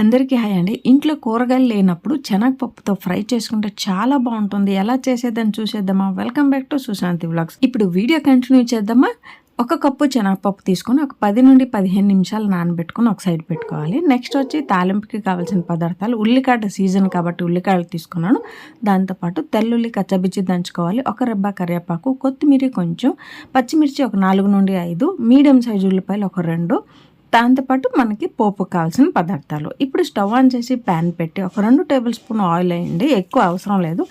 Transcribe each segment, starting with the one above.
అందరికీ హాయ్ అండి. ఇంట్లో కూరగాయలు లేనప్పుడు శనగపప్పుతో ఫ్రై చేసుకుంటే చాలా బాగుంటుంది. ఎలా చేసేదని చూసేద్దామా? Welcome back to Sushanti vlogs. ఇప్పుడు వీడియో కంటిన్యూ చేద్దామా? ఒక కప్పు శనగపప్పు తీసుకొని ఒక పది నుండి పదిహేను నిమిషాలు నానబెట్టుకొని ఒక సైడ్ పెట్టుకోవాలి. నెక్స్ట్ వచ్చి తాలింపుకి కావాల్సిన పదార్థాలు ఉల్లికాడ సీజన్ కాబట్టి ఉల్లికాయలు తీసుకున్నాను. దాంతోపాటు తెల్లుల్లి కచ్చబిచ్చి దంచుకోవాలి. ఒక రెబ్బ కరివేపాకు కొత్తిమీర కొంచెం పచ్చిమిర్చి ఒక నాలుగు నుండి ఐదు మీడియం సైజు ఉల్లిపాయలు ఒక రెండు దాంతోపాటు మనకి పోపు కావాల్సిన పదార్థాలు. ఇప్పుడు స్టవ్ ఆన్ చేసి ప్యాన్ పెట్టి ఒక రెండు టేబుల్ స్పూన్ ఆయిల్ వేయండి. ఎక్కువ అవసరం లేదు.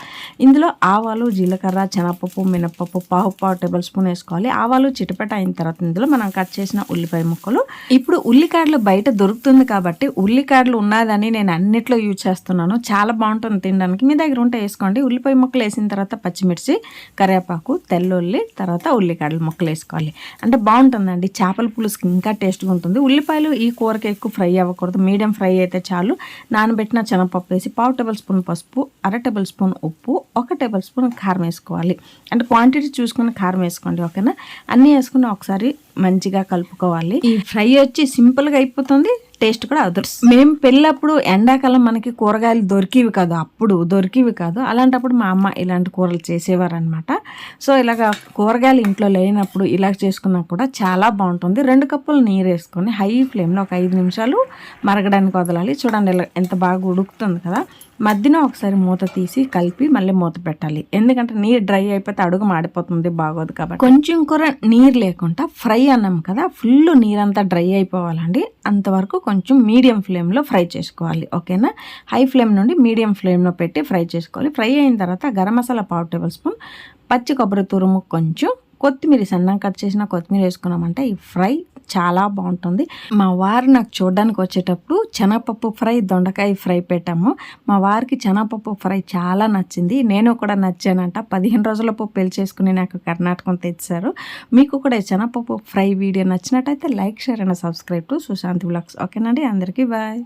ఇందులో ఆవాలు జీలకర్ర శనగపప్పు మినపప్పు పావు పావు టేబుల్ స్పూన్ వేసుకోవాలి. ఆవాలు చిటపట అయిన తర్వాత ఇందులో మనం కట్ చేసిన ఉల్లిపాయ ముక్కలు. ఇప్పుడు ఉల్లికాడలు బయట దొరుకుతుంది కాబట్టి ఉల్లికాడలు ఉన్నదని నేను అన్నిట్లో యూజ్ చేస్తున్నాను. చాలా బాగుంటుంది తినడానికి. మీ దగ్గర ఉంటే వేసుకోండి. ఉల్లిపాయ ముక్కలు వేసిన తర్వాత పచ్చిమిర్చి కరివేపాకు తెల్లుల్లి తర్వాత ఉల్లికాడలు ముక్కలు వేసుకోవాలి. అంటే బాగుంటుందండి. చేపల పులుసుకి ఇంకా టేస్ట్గా ఉంటుంది. ఉల్లిపాయలు ఈ కూరకి ఎక్కువ ఫ్రై అవ్వకూడదు. మీడియం ఫ్రై అయితే చాలు. నానబెట్టిన శనగపప్పు వేసి పావు టేబుల్ స్పూన్ పసుపు అర టేబుల్ స్పూన్ ఉప్పు ఒక టేబుల్ స్పూన్ కారం వేసుకోవాలి. అంటే క్వాంటిటీ చూసుకుని కారం వేసుకోండి ఓకేనా? అన్నీ వేసుకుని ఒకసారి మంచిగా కలుపుకోవాలి. ఈ ఫ్రై వచ్చి సింపుల్గా అయిపోతుంది. టేస్ట్ కూడా అదర్స్ మేము పెళ్ళప్పుడు ఎండాకాలం మనకి కూరగాయలు దొరికివి కాదు అప్పుడు దొరికివి కాదు. అలాంటప్పుడు మా అమ్మ ఇలాంటి కూరలు చేసేవారు అనమాట సో ఇలాగ కూరగాయలు ఇంట్లో లేనప్పుడు ఇలా చేసుకున్నా కూడా చాలా బాగుంటుంది. రెండు కప్పులు నీరు వేసుకొని హై ఫ్లేమ్లో ఒక ఐదు నిమిషాలు మరగడానికి వదలాలి. చూడండి ఇలా ఎంత బాగా ఉడుకుతుంది కదా. మధ్యన ఒకసారి మూత తీసి కలిపి మళ్ళీ మూత పెట్టాలి. ఎందుకంటే నీరు డ్రై అయిపోతే అడుగు మాడిపోతుంది బాగోదు కాబట్టి. కొంచెం కూర నీరు లేకుండా ఫ్రై అన్నాం కదా ఫుల్ నీరంతా డ్రై అయిపోవాలండి. అంతవరకు కొంచెం మీడియం ఫ్లేమ్లో ఫ్రై చేసుకోవాలి ఓకేనా? హై ఫ్లేమ్ నుండి మీడియం ఫ్లేమ్లో పెట్టి ఫ్రై చేసుకోవాలి. ఫ్రై అయిన తర్వాత గరం మసాలా పావు టేబుల్ స్పూన్ పచ్చి కొబ్బరి తురుము కొంచెం కొత్తిమీర సన్నం కట్ చేసిన కొత్తిమీర వేసుకున్నామంటే ఈ ఫ్రై చాలా బాగుంటుంది. మా వారు నాకు చూడడానికి వచ్చేటప్పుడు శనగపప్పు ఫ్రై దొండకాయ ఫ్రై పెట్టాము. మా వారికి శనగపప్పు ఫ్రై చాలా నచ్చింది. నేను కూడా నచ్చానంట. పదిహేను రోజులపు పెళ్ళి చేసుకుని నాకు కర్ణాటకం తెచ్చారు. మీకు కూడా శనగపప్పు ఫ్రై వీడియో నచ్చినట్టయితే like share and subscribe to Sushanti blogs. ఓకేనండి? అందరికీ బాయ్.